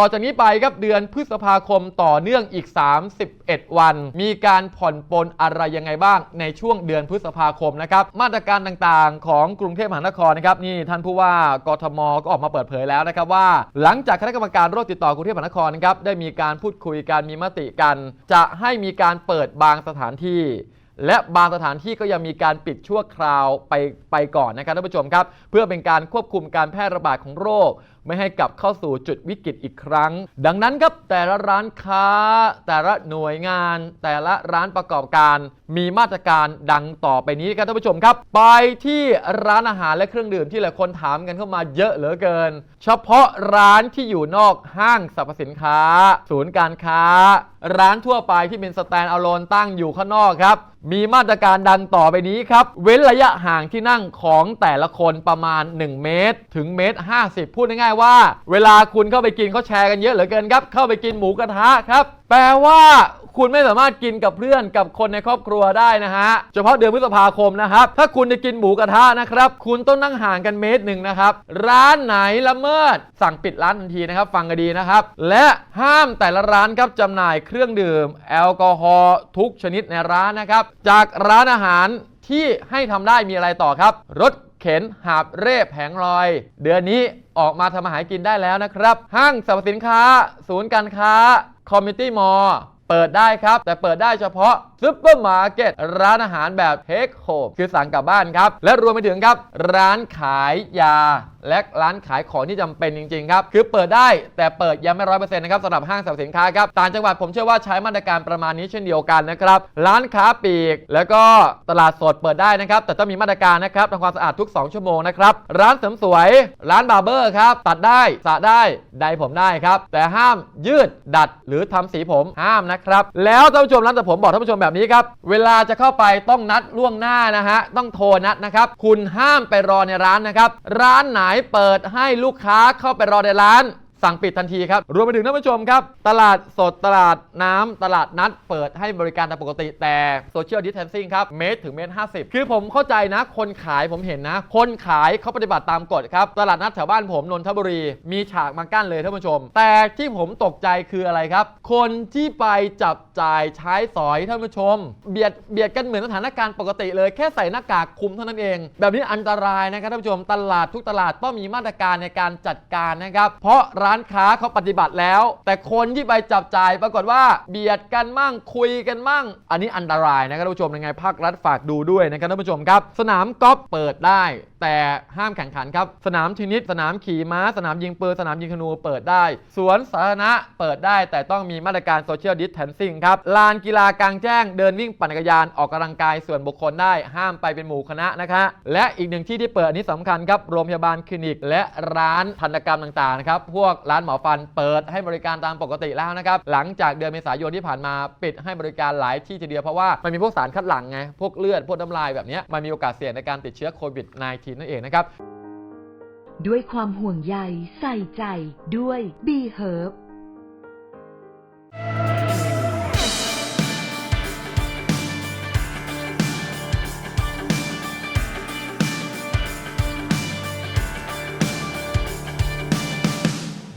ต่อจากนี้ไปครับเดือนพฤษภาคมต่อเนื่องอีก 31 วัน มีการผ่อนปลนอะไรยังไงบ้างในช่วงเดือนพฤษภาคมนะครับมาตรการต่างๆ ของกรุงเทพมหานครนะครับนี่ท่านผู้ว่ากทมก็ออกมาเปิดเผยแล้วนะครับว่า หลังจากคณะกรรมการโรคติดต่อกรุงเทพมหานครนะครับได้มีการพูดคุยกันมีมติกัน จะให้มีการเปิดบางสถานที่และบางสถานที่ก็ยังมีการปิดชั่วคราวไปไปก่อนนะครับท่านผู้ชมครับ เพื่อเป็นการควบคุมการแพร่ระบาดของโรค ไม่ให้กลับเข้าสู่จุดวิกฤตอีกครั้ง ดังนั้นครับแต่ละร้านค้า แต่ละหน่วยงาน แต่ละร้านประกอบการ มีมาตรการดังต่อไปนี้ครับท่านผู้ชมครับ ไปที่ร้านอาหารและเครื่องดื่มที่หลายคนถามกันเข้ามาเยอะเหลือเกิน เฉพาะร้านที่อยู่นอกห้างสรรพสินค้า ศูนย์การค้า ร้านทั่วไปที่เป็นสแตนด์อะโลนตั้งอยู่ข้างนอกครับมีมาตรการดังต่อไปนี้ครับ เว้นระยะห่างที่นั่งของแต่ละคนประมาณ 1 เมตร ถึงเมตร 50 พูดง่ายๆว่า เวลาคุณเข้าไปกินเขาแชร์กันเยอะเหลือเกินครับ เข้าไปกินหมูกระทะครับ แปลว่าคุณไม่สามารถกินกับเพื่อนกับคนในครอบครัวได้นะฮะ เฉพาะเดือนพฤษภาคมนะครับ ถ้าคุณจะกินหมูกระทะนะครับ คุณต้องนั่งห่างกันเมตรหนึ่งนะครับ ร้านไหนละเมิด สั่งปิดร้านทันทีนะครับ ฟังกันดีนะครับ และห้ามแต่ละร้านครับจำหน่ายเครื่องดื่ม แอลกอฮอล์ทุกชนิดในร้านนะครับ จากร้านอาหารที่ให้ทำได้มีอะไรต่อครับรถ เข็นหาบเร่แผงลอย เดือนนี้ออกมาทำอาหารกินได้แล้วนะครับ ห้างสรรพสินค้า ศูนย์การค้า คอมมิตี้มอลเปิดได้ครับ แต่เปิดได้เฉพาะ ซุปเปอร์มาร์เก็ตร้านอาหารแบบเทคโฮมคือสั่งกลับบ้านครับ และรวมไปถึงครับ ร้านขายยา และร้านขายของที่จำเป็นจริงๆครับ คือเปิดได้แต่เปิดยังไม่ร้อยเปอร์เซ็นต์นะครับสำหรับห้างสรรพสินค้าครับต่างจังหวัดผมเชื่อว่าใช้มาตรการประมาณนี้เช่นเดียวกันนะครับร้านค้าปลีก แล้วก็ตลาดสดเปิดได้นะครับ แต่ต้องมีมาตรการนะครับทำความสะอาดทุก 2 ชั่วโมงนะครับร้านเสริมสวย ร้านบาร์เบอร์ครับตัดได้สระได้ใดผมได้ครับ แต่ห้ามยืดดัดหรือทำสีผมห้ามนะครับ แล้วท่านผู้ชมร้านตัดผมบอกท่านผู้ชมแบบแบบนี้ครับ เวลาจะเข้าไปต้องนัดล่วงหน้านะฮะ ต้องโทรนัดนะครับ คุณห้ามไปรอในร้านนะครับ ร้านไหนเปิดให้ลูกค้าเข้าไปรอในร้าน สั่งปิดทันทีครับ รวมไปถึงท่านผู้ชมครับ ตลาดสดตลาดน้ำตลาดนัด เปิดให้บริการตามปกติแต่โซเชียลดิสเทนซิ่งครับเมตรถึงเมตรห้าสิบคือผมเข้าใจนะ คนขายผมเห็นนะ คนขายเขาปฏิบัติตามกฎครับ ตลาดนัดแถวบ้านผมนนทบุรี มีฉากมากั้นเลยท่านผู้ชม แต่ที่ผมตกใจคืออะไรครับ คนที่ไปจับจ่ายใช้สอยท่านผู้ชม เบียดเบียดกันเหมือนสถานการณ์ปกติเลยแค่ใส่หน้ากากคุมเท่านั้นเอง แบบนี้อันตรายนะครับท่านผู้ชม ตลาดทุกตลาดต้องมีมาตรการในการจัดการนะครับเพราะร้านค้าเขาปฏิบัติแล้ว แต่คนที่ไปจับจ่ายปรากฏว่าเบียดกันมั่งคุยกันมั่ง อันนี้อันตรายนะครับท่านผู้ชมยังไงภาครัฐฝากดูด้วยนะครับท่านผู้ชมครับ สนามกอล์ฟเปิดได้ แต่ห้ามแข่งขันครับ สนามเทนนิสสนามขี่ม้า สนามยิงปืนสนามยิงธนูเปิดได้ สวนสาธารณะเปิดได้ แต่ต้องมีมาตรการโซเชียลดิส a ทนซิ่งครับลานกีฬากลางแจ้งเดินวิ่งปั่นจักรยานออกกำลังกายส่วนบุคคลได้ห้ามไปเป็นหมู่คณะนะคะและอีกหนึ่งที่ที่เปิดอันนี้สำคัญครับโรงพยาบาลคลินิก และร้านทันตกรรมต่างๆนะครับพวกร้านหมอฟันเปิดให้บริการตามปกติแล้วนะครับ หลังจากเดือนเมษายนที่ผ่านมาปิดให้บริการหลายที่ทีเดียวเพราะว่ามันมีพวกสารคัดหลั่งไง พวกเลือด พวกน้ำลายแบบนี้มันมีโอกาสเสี่ยงในการติดเชื้อโควิด -19 นั่นเองนะครับ ด้วยความห่วงใยใส่ใจด้วย B Herb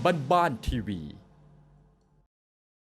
บ้านบ้านทีวี